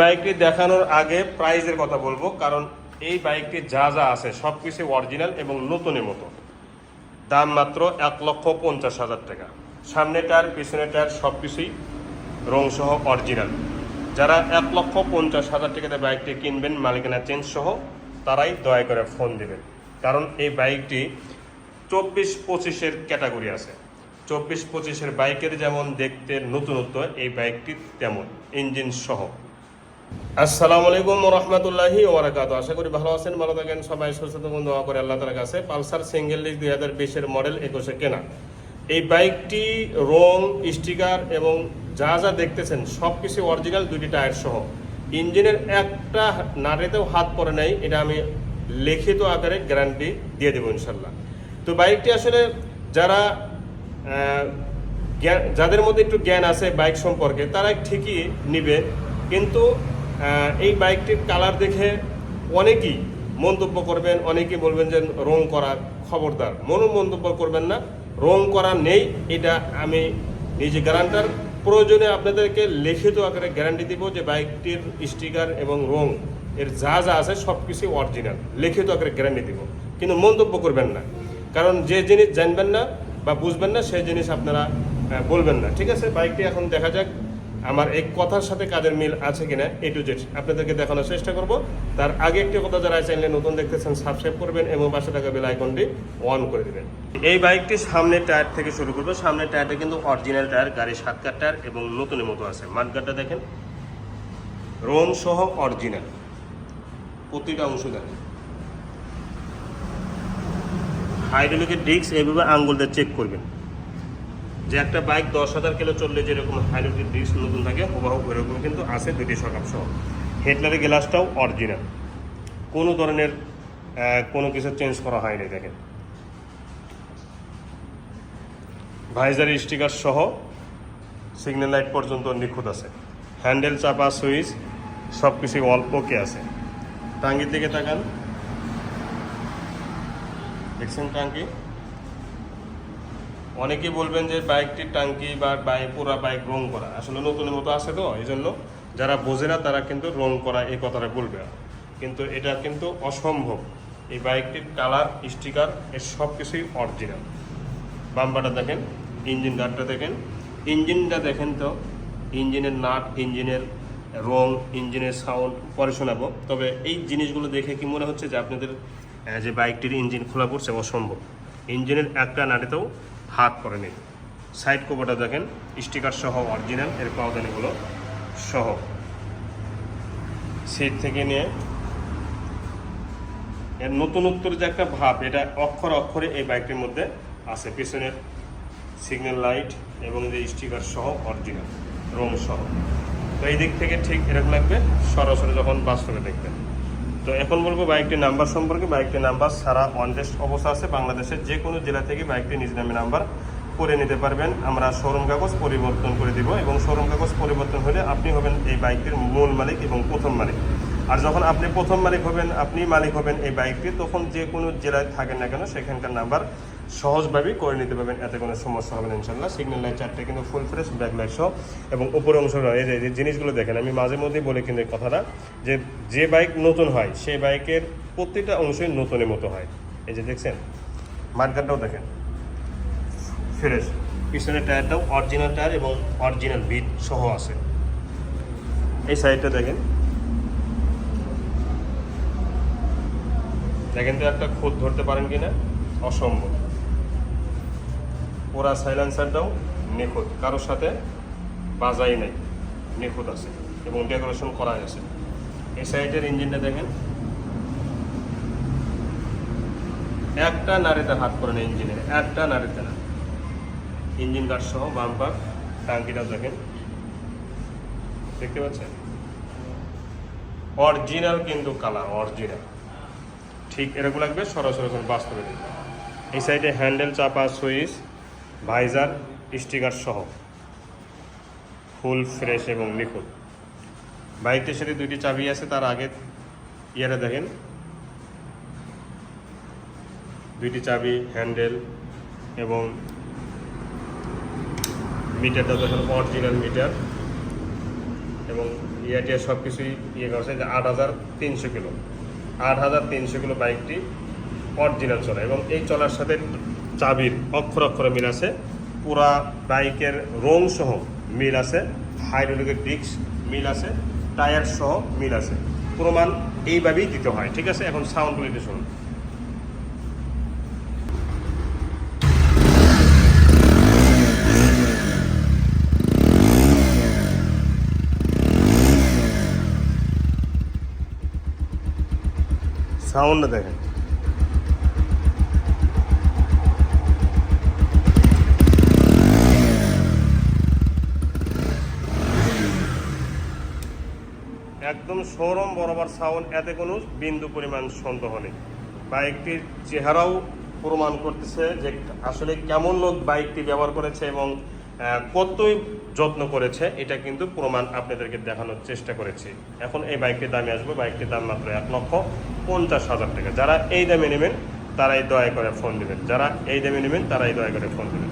বাইকটি দেখানোর আগে প্রাইজের কথা বলব, কারণ এই বাইকটি যা যা আছে সব কিছু অরিজিনাল এবং নতুনের মতো। দাম মাত্র এক লক্ষ পঞ্চাশ হাজার টাকা। সামনে টায়ার পিছনে টায়ার সব কিছুই রংসহ অরিজিনাল। যারা এক লক্ষ পঞ্চাশ হাজার টাকাতে বাইকটি কিনবেন, মালিকানা চেঞ্জ সহ তারাই দয়া করে ফোন দিবেন। কারণ এই বাইকটি চব্বিশ পঁচিশের ক্যাটাগরি আছে। চব্বিশ পঁচিশের বাইকের যেমন দেখতে নতুনত্ব, এই বাইকটি তেমন ইঞ্জিন সহ আসসালামু আলাইকুম রহমতুল্লাহি ওবরাকাত আশা করি ভালো আছেন, ভালো থাকেন, সবাই থাকুন, দোয়া করে আল্লাহ তালার কাছে। পালসার সিঙ্গেল ডিস্ক দুই হাজার বিশের মডেল একুশে কেনা। এই বাইকটি রং, স্টিকার এবং যা যা দেখতেছেন সব কিছু অরিজিনাল দুটি টায়ার সহ। ইঞ্জিনের একটা নাড়েতেও হাত পড়ে নাই, এটা আমি লিখিত আকারে গ্যারান্টি দিয়ে দেবো ইনশাল্লাহ তো বাইকটি আসলে যারা যাদের মধ্যে একটু জ্ঞান আছে বাইক সম্পর্কে তারা ঠিকই নিবে। কিন্তু এই বাইকটির কালার দেখে অনেকেই মন্তব্য করবেন, অনেকেই বলবেন যে রং করা খবরদার। মনো মন্তব্য করবেন না রং করা নেই, এটা আমি নিজে গ্যারান্টার প্রয়োজনে আপনাদেরকে লিখিত আকারে গ্যারান্টি দিব যে বাইকটির স্টিকার এবং রং এর যা যা আছে সব কিছু অরিজিনাল লিখিত আকারে গ্যারান্টি দিব। কিন্তু মন্তব্য করবেন না। কারণ যে জিনিস জানবেন না বা বুঝবেন না, সেই জিনিস আপনারা বলবেন না। ঠিক আছে? বাইকটি এখন দেখা যাক। আমার এই কথার সাথে কাজের মিল আছে কিনা এ টু জেড আপনাদেরকে দেখানোর চেষ্টা করব। তার আগে একটি কথা যারা চ্যানেলে নতুন দেখতেছেন সাবস্ক্রাইব করবেন এবং পাশে থাকা বেল আইকনটি অন করে দেবেন। এই বাইকটি সামনের টায়ার থেকে শুরু করব। সামনের টায়ারটা কিন্তু অরিজিনাল টায়ার গাড়ির সাতকার টায়ার এবং নতুনের মতো আছে। মাঠগাটটা দেখেন। রং সহ অরিজিনাল প্রতিটা অংশ দেখেন। হাইড্রোলিকের ডিস্ক এইভাবে আঙ্গুল দিয়ে চেক করবেন। যে একটা বাইক দশ হাজার কিলো চললে যেরকম হাইড্রোলিক ডিস্ক নতুন থাকে, হুবাহু এরকম কিন্তু আছে দুটি সকাপ সহ। হেডলারের গ্লাসটাও অরিজিনাল কোনো ধরনের কোনো কিছু চেঞ্জ করা হয়নি, দেখেন। ভাইজারি স্টিকার সহ সিগন্যাল লাইট পর্যন্ত নিখুঁত আছে। হ্যান্ডেল চাপা সুইচ সব কিছুই অল ওকে আছে। টাঙ্গির দিকে তাকান। দেখছেন টাঙ্কি? অনেকেই বলবেন যে বাইকটির টাঙ্কি বা বাইক পুরা বাইক রং করা। আসলে নতুনের মতো আছে তো এই জন্য যারা বোঝে না তারা কিন্তু রং করা এই কথাটা বলবে। কিন্তু এটা কিন্তু অসম্ভব। এই বাইকটির কালার, স্টিকার, এর সব কিছুই অরিজিনাল বাম্পারটা দেখেন, ইঞ্জিন গার্ডটা দেখেন। ইঞ্জিনটা দেখেন তো, ইঞ্জিনের নাট, ইঞ্জিনের রং, ইঞ্জিনের সাউন্ড পরে শোনাবো। তবে এই জিনিসগুলো দেখে কি মনে হচ্ছে যে আপনাদের যে বাইকটির ইঞ্জিন খোলা পড়ছে অসম্ভব। ইঞ্জিনের একটা নাটেতেও হাত পড়ে নেই সাইড কভারটা দেখেন, স্টিকার সহ অরিজিনাল, এর পাওদানিগুলো সহ। সিট থেকে নিয়ে, এর নতুনত্বর যে একটা ভাব, এটা অক্ষর অক্ষরে এই বাইকটির মধ্যে আছে। পিছনের সিগন্যাল লাইট এবং যে স্টিকার সহ অরিজিনাল রং সহ। তো এই দিক থেকে ঠিক এরকম লাগবে, সরাসরি যখন বাস্তবে দেখবেন। তো এখন বলব বাইকটির নাম্বার সম্পর্কে। বাইকটির নাম্বার সারা অন টেস্ট অবস্থা আছে। বাংলাদেশের যে কোনো জেলা থেকে বাইকটি নিজ নামে নাম্বার করে নিতে পারবেন। আমরা শোরুম কাগজ পরিবর্তন করে দিব এবং শোরুম কাগজ পরিবর্তন হলে আপনি হবেন এই বাইকটির মূল মালিক এবং প্রথম মালিক। আর যখন আপনি প্রথম মালিক হবেন, আপনি মালিক হবেন এই বাইকটি, তখন যে কোনো জেলায় থাকেন না কেন, সেখানকার নাম্বার সহজভাবেই করে নিতে পারবেন। এতে কোনো সমস্যা হবে না ইনশাল্লাহ সিগন্যাল লাইট চারটে কিন্তু ফুল ফ্রেশ ব্যাক লাইট সহ, এবং উপরে অংশ এই যে- জিনিসগুলো দেখেন, আমি মাঝে মধ্যেই বলে কিন্তু কথাটা যে যে বাইক নতুন হয়, সেই বাইকের প্রত্যেকটা অংশই নতুনের মতো হয়। এই যে দেখছেন, মার্কারটাও দেখেন ফ্রেশ পিছনের টায়ারটাও অরিজিনাল টায়ার এবং অরিজিনাল বিট সহ আছে। এই সাইডটা দেখেন দেখেন তো একটা খুদ ধরতে পারেন কিনা? অসম্ভব। পুরা সাইলেন্সারটাও নিখুঁত। কারোর সাথে বাজাই নাই, নিখুঁত আছে এবং ডেকোরেশন করা আছে। এই সাইডের ইঞ্জিনটা দেখেন। একটা নাড়িতে হাত করে না ইঞ্জিনের একটা নাড়িতে না ইঞ্জিন গার্ড সহ বাম্পার টাঙ্কিটা দেখেন। দেখতে পাচ্ছেন? অরিজিনাল কিন্তু কালার অরিজিনাল ঠিক এরকম লাগবে, সরাসরি এখন বাস্তবে দেখবে। এই সাইডে হ্যান্ডেল, চাপা, সুইচ, ভাইজার, স্টিকার সহ। ফুল, ফ্রেশ এবং নিখুঁত। বাইকটির সাথে দুইটি চাবি আছে, তার আগে ইয়ারে দেখেন। দুইটি চাবি, হ্যান্ডেল এবং মিটারটা দেখেন অরিজিনাল মিটার এবং ইয়াটিয়া সব কিছুই ইয়ে করছে যে আট হাজার তিনশো কিলো। আট হাজার তিনশো কিলো বাইকটি অরিজিনাল চলে এবং এই চলার সাথে চাবির অক্ষর অক্ষরে মিল আছে। পুরা বাইকের রং সহ মিল আছে। হাইড্রোলিকের ডিস্ক মিল আছে। টায়ার সহ মিল আছে। প্রমাণ এইভাবেই দিতে হয়, ঠিক আছে? এখন সাউন্ড কোয়ালিটি শুনুন। সাউন্ড দেখেন। একদম শোরুম বরাবর সাউন্ড, এতে কোনো বিন্দু পরিমাণ সন্দেহ নেই। বাইকটির চেহারাও প্রমাণ করতেছে যে আসলে কেমন লোক বাইকটি ব্যবহার করেছে এবং কতই যত্ন করেছে, এটা কিন্তু প্রমাণ আপনাদেরকে দেখানোর চেষ্টা করেছি। এখন এই বাইকটির দামে আসব, বাইকটির দাম মাত্র এক লক্ষ পঞ্চাশ হাজার টাকা। যারা এই দামে নেবেন, তারাই দয়া করে ফোন দেবেন। যারা এই দামে নেবেন, তারাই দয়া করে ফোন দেবেন।